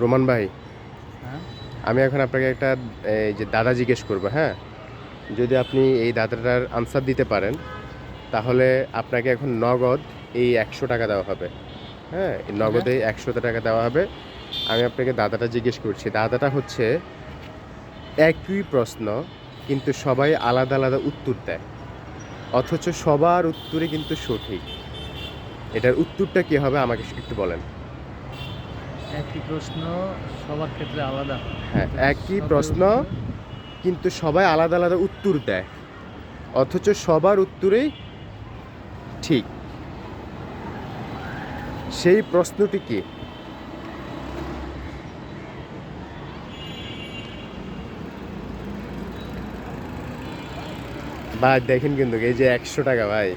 Roman ভাই হ্যাঁ। আমি এখন আপনাকে একটা এই যে দাদা জিজ্ঞেস করব হ্যাঁ? যদি আপনি এই দাদাটার আনসার দিতে পারেন তাহলে আপনাকে এখন নগদ এই একশো টাকা দেওয়া হবে। হ্যাঁ এই নগদে একশো টাকা দেওয়া হবে। আমি আপনাকে দাদাটা জিজ্ঞেস করছি দাদাটা হচ্ছে একই প্রশ্ন কিন্তু সবাই আলাদা আলাদা উত্তর দেয়। অথচ সবার উত্তরে কিন্তু সঠিক। এটার উত্তরটা কী হবে আমাকে একটু বলেন। একই প্রশ্ন সবার ক্ষেত্রে আলাদা। হ্যাঁ একই প্রশ্ন কিন্তু সবাই আলাদা আলাদা উত্তর দেয়। অথচ সবার উত্তরেই ঠিক। সেই প্রশ্নটি কি? ভাই দেখেন কিন্তু এই যে একশো টাকা ভাই।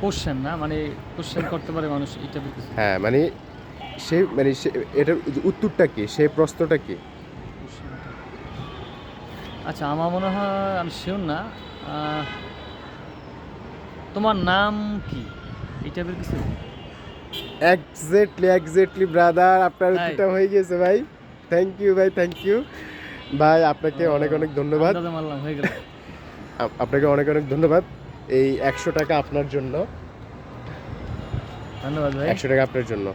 কোশ্চেন না? মানে কোশ্চেন করতে পারে মানুষ এটা হ্যাঁ মানে সেই মানে সে- এটার উত্তরটা কি? সেই প্রশ্নটা কি? আচ্ছা আমার মনে হয় আমি শিওর না। তোমার নাম কি? এই টাইপের কিছু এক্স্যাক্টলি এক্স্যাক্টলি ব্রাদার আপনার? উত্তরটা হয়ে গেছে ভাই। থ্যাংক ইউ ভাই থ্যাংক ইউ ভাই আপনাকে অনেক অনেক ধন্যবাদ। আপনাকে অনেক অনেক ধন্যবাদ। এই একশো টাকা আপনার জন্য। ধন্যবাদ ভাই। একশো টাকা আপনার জন্য।